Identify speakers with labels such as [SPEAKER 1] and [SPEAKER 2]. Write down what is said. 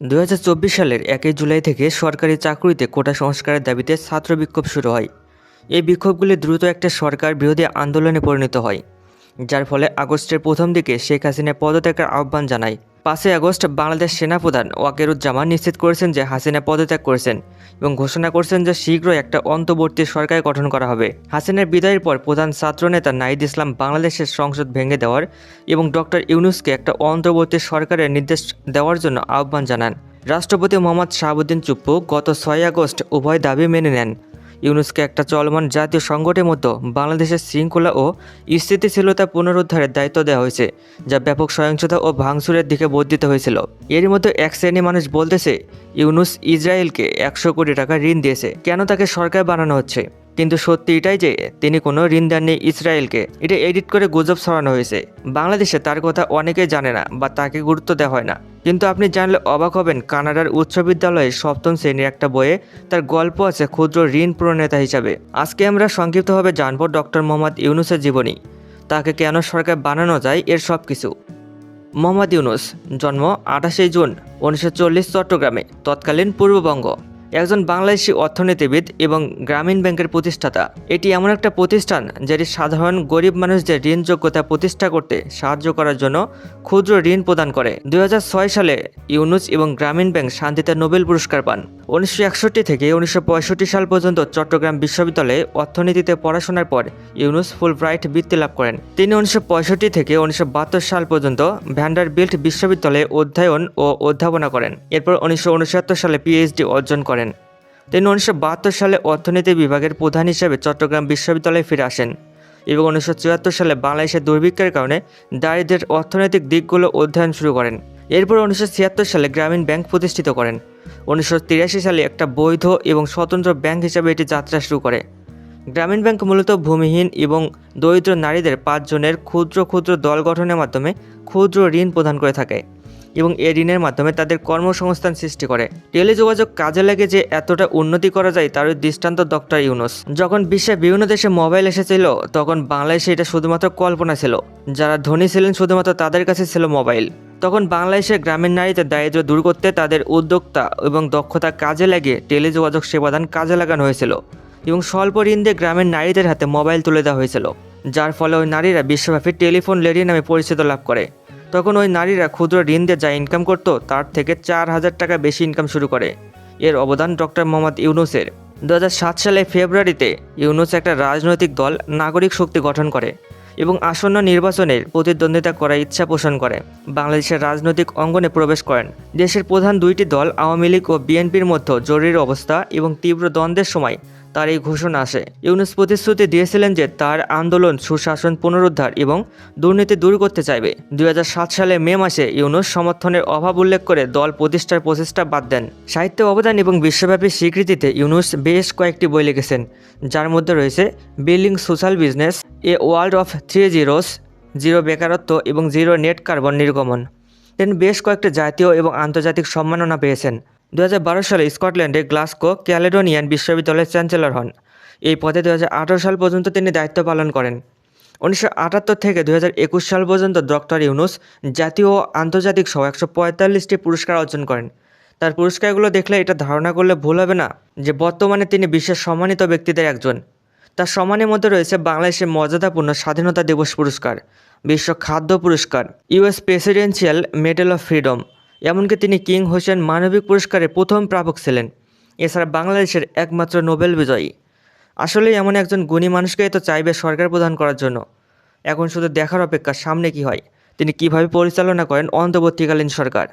[SPEAKER 1] দু হাজার চব্বিশ সালের একই জুলাই থেকে সরকারি চাকরিতে কোটা সংস্কারের দাবিতে ছাত্র বিক্ষোভ শুরু হয়। এই বিক্ষোভগুলি দ্রুত একটা সরকার বিরোধী আন্দোলনে পরিণত হয়, যার ফলে আগস্টের প্রথম দিকে শেখ হাসিনা পদত্যাগের আহ্বান জানায়। পাঁচই আগস্ট বাংলাদেশ সেনাপ্রধান ওয়াকেরুজ্জামান নিশ্চিত করেছেন যে হাসিনা পদত্যাগ করেছেন এবং ঘোষণা করেছেন যে শীঘ্রই একটা অন্তর্বর্তী সরকার গঠন করা হবে। হাসিনার বিদায়ের পর প্রধান ছাত্রনেতা নাহিদ ইসলাম বাংলাদেশের সংসদ ভেঙে দেওয়ার এবং ডক্টর ইউনুসকে একটা অন্তর্বর্তী সরকারের নির্দেশ দেওয়ার জন্য আহ্বান জানান। রাষ্ট্রপতি মোহাম্মদ শাহাবুদ্দিন চুপ্পু গত ছয় আগস্ট উভয় দাবি মেনে নেন। ইউনুসকে একটা চলমান জাতীয় সংকটের মতো বাংলাদেশের শৃঙ্খলা ও স্থিতিশীলতা পুনরুদ্ধারের দায়িত্ব দেওয়া হয়েছে, যা ব্যাপক সহিংসতা ও ভাঙচুরের দিকে বর্ধিত হয়েছিল। এর মধ্যে এক শ্রেণি মানুষ বলতেছে, ইউনুস ইসরায়েলকে একশো কোটি টাকা ঋণ দিয়েছে। কেন তাকে সরকার বানানো হচ্ছে? কিন্তু সত্যি এটাই যে তিনি কোনো ঋণ দেননি ইসরায়েলকে। এটা এডিট করে গুজব ছড়ানো হয়েছে। বাংলাদেশে তার কথা অনেকেই জানে না বা তাকে গুরুত্ব দেওয়া হয় না। কিন্তু আপনি জানলে অবাক হবেন, কানাডার উচ্চ বিদ্যালয়ে সপ্তম শ্রেণির একটা বইয়ে তার গল্প আছে ক্ষুদ্র ঋণ প্রণেতা হিসাবে। আজকে আমরা সংক্ষিপ্তভাবে জানব ডক্টর মোহাম্মদ ইউনুসের জীবনী। তাকে কেন সরকার বানানো যায়, এর সব কিছু মোহাম্মদ ইউনুস, জন্ম আঠাশে জুন, উনিশশো চল্লিশ চট্টগ্রামে, তৎকালীন পূর্ববঙ্গ। একজন বাংলাদেশি অর্থনীতিবিদ এবং গ্রামীণ ব্যাংকের প্রতিষ্ঠাতা। এটি এমন একটা প্রতিষ্ঠান যেটি সাধারণ গরিব মানুষদের ঋণ যোগ্যতা প্রতিষ্ঠা করতে সাহায্য করার জন্য ক্ষুদ্র ঋণ প্রদান করে। দুই হাজার ছয় সালে ইউনুস এবং গ্রামীণ ব্যাংক শান্তিতে নোবেল পুরস্কার পান। উনিশশো একষট্টি থেকে উনিশশো পঁয়ষট্টি সাল পর্যন্ত চট্টগ্রাম বিশ্ববিদ্যালয়ে অর্থনীতিতে পড়াশোনার পর ইউনুস ফুলব্রাইট বৃত্তি লাভ করেন। তিনি উনিশশো পঁয়ষট্টি থেকে উনিশশো বাহাত্তর সাল পর্যন্ত ভ্যান্ডার বিল্ট বিশ্ববিদ্যালয়ে অধ্যয়ন ও অধ্যাপনা করেন। এরপর উনিশশো সালে পিএইচডি অর্জন করেন। তিনি উনিশশো বাহাত্তর সালে অর্থনীতি বিভাগের প্রধান হিসেবে চট্টগ্রাম বিশ্ববিদ্যালয়ে ফিরে আসেন এবং উনিশশো চুয়াত্তর সালে বাংলাদেশের দুর্ভিক্ষের কারণে দারিদ্রের অর্থনৈতিক দিকগুলো অধ্যয়ন শুরু করেন। এরপর উনিশশো ছিয়াত্তর সালে গ্রামীণ ব্যাংক প্রতিষ্ঠিত করেন। উনিশশো তিরাশি সালে একটা বৈধ এবং স্বতন্ত্র ব্যাংক হিসাবে এটি যাত্রা শুরু করে। গ্রামীণ ব্যাংক মূলত ভূমিহীন এবং দরিদ্র নারীদের পাঁচজনের ক্ষুদ্র ক্ষুদ্র দল গঠনের মাধ্যমে ক্ষুদ্র ঋণ প্রদান করে থাকে। এবং এই ঋণের মাধ্যমে তাদের কর্মসংস্থান সৃষ্টি করে। টেলিযোগাযোগ কাজে লাগে যে এতটা উন্নতি করা যায় তার দৃষ্টান্ত ডক্টর ইউনুস। যখন বিশ্বের বিভিন্ন দেশে মোবাইল এসেছিল, তখন বাংলাদেশে এটা শুধুমাত্র কল্পনা ছিল। যারা ধনী ছিলেন, শুধুমাত্র তাদের কাছে ছিল মোবাইল। তখন বাংলাদেশের গ্রামীণ নারীদের দারিদ্র দূর করতে তাদের উদ্যোক্তা এবং দক্ষতা কাজে লাগিয়ে টেলিযোগাযোগ সেবাদান কাজে লাগানো হয়েছিল এবং স্বল্প ঋণ দিয়ে গ্রামের নারীদের হাতে মোবাইল তুলে দেওয়া হয়েছিল, যার ফলে ওই নারীরা বিশ্বব্যাপী টেলিফোন লেডি নামে পরিচিত লাভ করে। তখন ওই নারীরা ক্ষুদ্র ঋণ দিয়ে যা ইনকাম করতো, তার থেকে চার হাজার টাকা বেশি ইনকাম শুরু করে। এর অবদান ডক্টর মোহাম্মদ ইউনুসের। দু হাজার সাত সালে ফেব্রুয়ারিতে ইউনুস একটা রাজনৈতিক দল নাগরিক শক্তি গঠন করে এবং আসন্ন নির্বাচনের প্রতিদ্বন্দ্বিতা করার ইচ্ছা পোষণ করে। বাংলাদেশের রাজনৈতিক অঙ্গনে প্রবেশ করেন। দেশের প্রধান দুইটি দল আওয়ামী লীগ ও বিএনপির মধ্যে জরুরি অবস্থা এবং তীব্র দ্বন্দ্বের সময় তার এই ঘোষণা আসে। ইউনুস প্রতিশ্রুতি দিয়েছিলেন যে তার আন্দোলন সুশাসন পুনরুদ্ধার এবং দুর্নীতি দূর করতে চাইবে। দুই হাজার সাত সালে মে মাসে ইউনুস সমর্থনের অভাব উল্লেখ করে দল প্রতিষ্ঠার প্রচেষ্টা বাদ দেন। সাহিত্য অবদান এবং বিশ্বব্যাপী স্বীকৃতিতে ইউনুস বেশ কয়েকটি বই লিখেছেন, যার মধ্যে রয়েছে building social business, a world of three zeros, zero বেকারত্ব এবং জিরো নেট কার্বন নির্গমন। তিনি বেশ কয়েকটি জাতীয় এবং আন্তর্জাতিক সম্মাননা পেয়েছেন। দু হাজার বারো সালে স্কটল্যান্ডে গ্লাসকো ক্যালেডোনিয়ান বিশ্ববিদ্যালয়ের চ্যান্সেলর হন। এই পদে দু হাজার আঠারো সাল পর্যন্ত তিনি দায়িত্ব পালন করেন। উনিশশো আটাত্তর থেকে দু হাজার একুশ সাল পর্যন্ত ডক্টর ইউনুস জাতীয় ও আন্তর্জাতিক সহ একশো পঁয়তাল্লিশটি পুরস্কার অর্জন করেন। তার পুরস্কারগুলো দেখলে এটা ধারণা করলে ভুল হবে না যে বর্তমানে তিনি বিশ্বের সম্মানিত ব্যক্তিদের একজন। তার সম্মানের মধ্যে রয়েছে বাংলাদেশের মর্যাদাপূর্ণ স্বাধীনতা দিবস পুরস্কার, বিশ্ব খাদ্য পুরস্কার, US presidential medal of freedom এমনকি তিনি কিং হোসেন মানবিক পুরস্কারে প্রথম প্রাপক ছিলেন। এছাড়া বাংলাদেশের একমাত্র নোবেল বিজয়ী। আসলে এমন একজন গুণী মানুষকেই তো চাইবে সরকার প্রদান করার জন্য। এখন শুধু দেখার অপেক্ষা সামনে কি হয়, তিনি কীভাবে পরিচালনা করেন অন্তর্বর্তীকালীন সরকার?